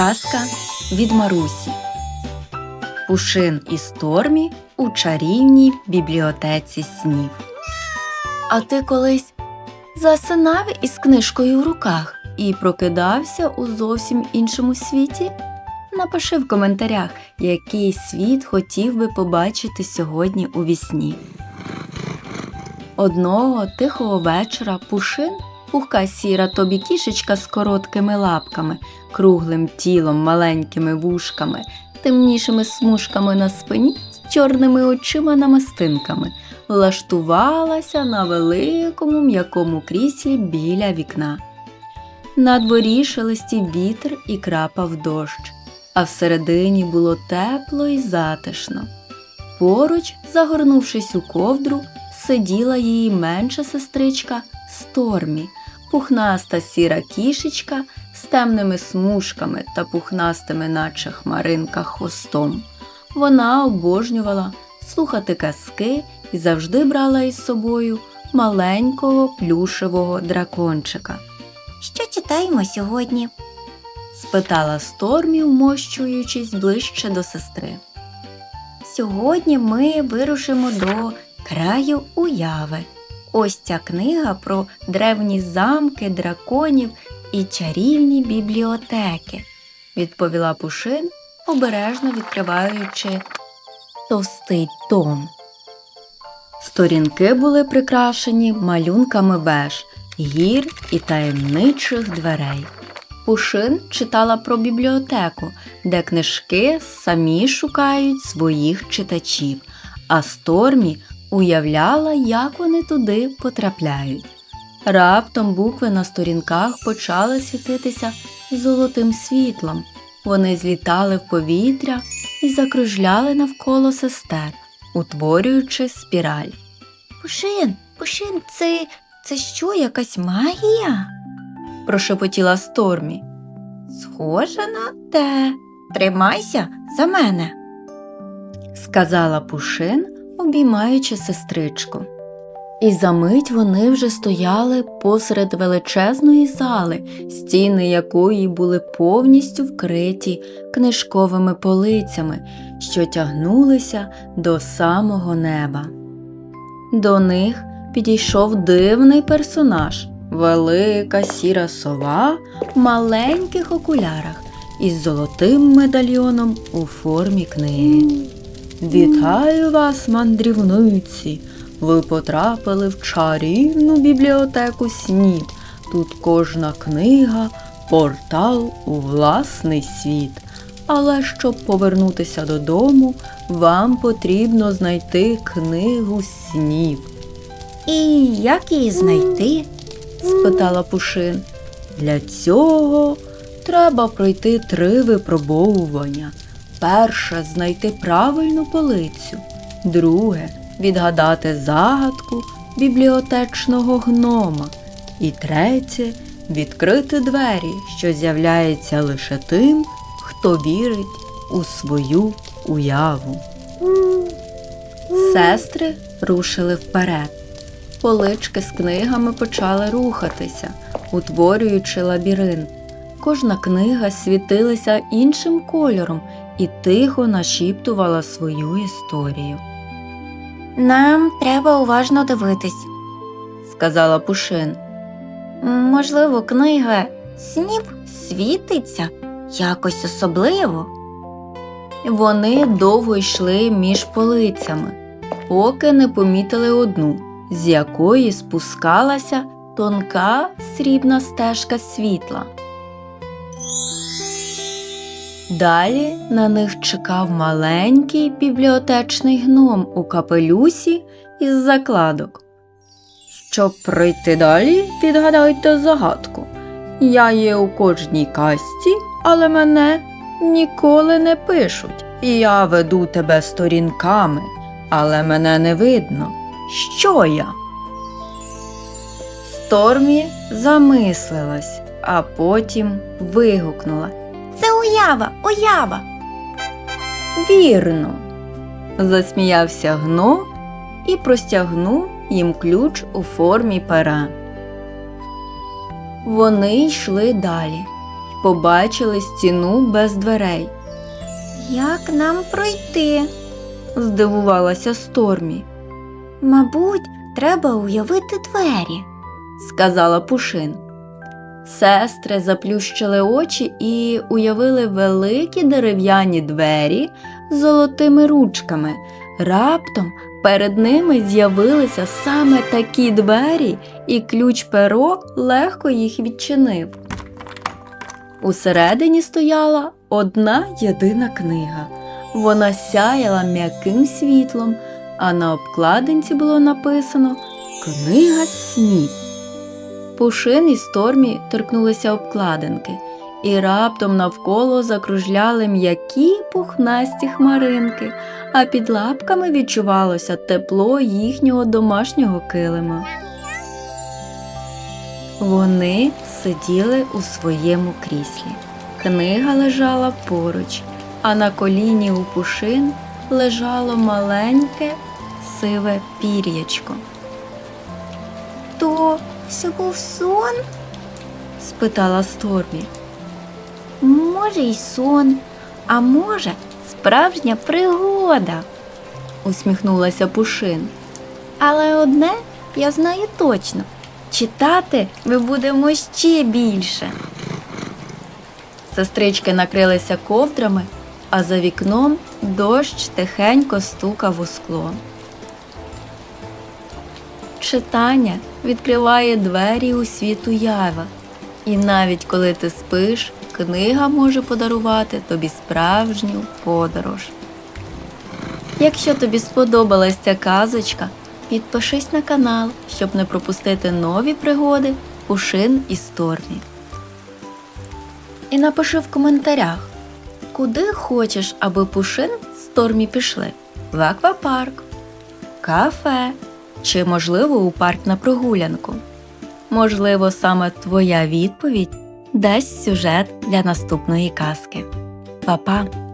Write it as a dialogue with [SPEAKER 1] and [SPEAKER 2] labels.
[SPEAKER 1] Казка від Марусі. Пушин і Стормі у чарівній бібліотеці снів. А ти колись засинав із книжкою в руках і прокидався у зовсім іншому світі? Напиши в коментарях, який світ хотів би побачити сьогодні у вісні. Одного тихого вечора Пушин, пухка сіра тобі кішечка з короткими лапками, круглим тілом, маленькими вушками, темнішими смужками на спині, з чорними очима намистинками, влаштувалася на великому м'якому кріслі біля вікна. На дворі шелестів вітер і крапав дощ, а всередині було тепло і затишно. Поруч, загорнувшись у ковдру, сиділа її менша сестричка Стормі, пухнаста сіра кішечка з темними смужками та пухнастими, наче хмаринка, хвостом. Вона обожнювала слухати казки і завжди брала із собою маленького плюшевого дракончика.
[SPEAKER 2] Що читаємо сьогодні?
[SPEAKER 1] спитала Стормі, вмощуючись ближче до сестри.
[SPEAKER 2] Сьогодні ми вирушимо до краю уяви. Ось ця книга про древні замки, драконів і чарівні бібліотеки,
[SPEAKER 1] відповіла Пушин, обережно відкриваючи товстий том. Сторінки були прикрашені малюнками веж, гір і таємничих дверей. Пушин читала про бібліотеку, де книжки самі шукають своїх читачів, а Стормі уявляла, як вони туди потрапляють. Раптом букви на сторінках почали світитися золотим світлом. Вони злітали в повітря і закружляли навколо сестер, утворюючи спіраль.
[SPEAKER 2] Пушин, Пушин, це, це що, якась магія?
[SPEAKER 1] Прошепотіла Стормі.
[SPEAKER 2] Схоже на те. Тримайся за мене.
[SPEAKER 1] сказала Пушин, обіймаючи сестричку. І за мить вони вже стояли посеред величезної зали, стіни якої були повністю вкриті книжковими полицями, що тягнулися до самого неба. До них підійшов дивний персонаж, велика сіра сова в маленьких окулярах із золотим медальйоном у формі книги. Вітаю вас, мандрівниці! Ви потрапили в чарівну бібліотеку снів. Тут кожна книга портал у власний світ. Але щоб повернутися додому, вам потрібно знайти книгу снів.
[SPEAKER 2] І як її знайти?
[SPEAKER 1] спитала Пушин. Для цього треба пройти три випробовування. Перше знайти правильну полицю, друге відгадати загадку бібліотечного гнома, і третє відкрити двері, що з'являються лише тим, хто вірить у свою уяву. Сестри рушили вперед. Полички з книгами почали рухатися, утворюючи лабіринт. Кожна книга світилася іншим кольором і тихо нашіптувала свою історію.
[SPEAKER 2] Нам треба уважно дивитись.
[SPEAKER 1] сказала Пушин.
[SPEAKER 2] Можливо, книга снів світиться якось особливо.
[SPEAKER 1] Вони довго йшли між полицями, поки не помітили одну, з якої спускалася тонка срібна стежка світла. Далі на них чекав маленький бібліотечний гном у капелюсі із закладок. Щоб пройти далі, відгадайте загадку. Я є у кожній касті, але мене ніколи не пишуть. Я веду тебе сторінками, але мене не видно. Що я? Стормі замислилась, а потім вигукнула.
[SPEAKER 2] Уява, уява.
[SPEAKER 1] Вірно. засміявся гном і простягнув їм ключ у формі пера. Вони йшли далі. побачили стіну без дверей.
[SPEAKER 2] Як нам пройти?
[SPEAKER 1] Здивувалася Стормі,
[SPEAKER 2] Мабуть, треба уявити двері.
[SPEAKER 1] сказала Пушин. Сестри заплющили очі і уявили великі дерев'яні двері з золотими ручками. Раптом перед ними з'явилися саме такі двері, і ключ перо легко їх відчинив. Усередині стояла одна єдина книга. Вона сяяла м'яким світлом, а на обкладинці було написано Книга снів. Пушин і Стормі торкнулися обкладинки, і раптом навколо закружляли м'які пухнасті хмаринки, а під лапками відчувалося тепло їхнього домашнього килима. Вони сиділи у своєму кріслі. Книга лежала поруч, а на коліні у пушин лежало маленьке сиве пір'ячко.
[SPEAKER 2] То все був сон?
[SPEAKER 1] спитала Стормі.
[SPEAKER 2] Може, й сон, а може, справжня пригода.
[SPEAKER 1] усміхнулася Пушин.
[SPEAKER 2] Але одне я знаю точно. Читати ми будемо ще більше.
[SPEAKER 1] Сестрички накрилися ковдрами, а за вікном дощ тихенько стукав у скло. Читання відкриває двері у світ уяви, і навіть коли ти спиш, книга може подарувати тобі справжню подорож. Якщо тобі сподобалась ця казочка, підпишись на канал, щоб не пропустити нові пригоди Пушин і Стормі. І напиши в коментарях, куди хочеш, аби Пушин з Тормі пішли: в аквапарк, кафе чи, можливо, у парк на прогулянку. Можливо, саме твоя відповідь дасть сюжет для наступної казки. Па-па!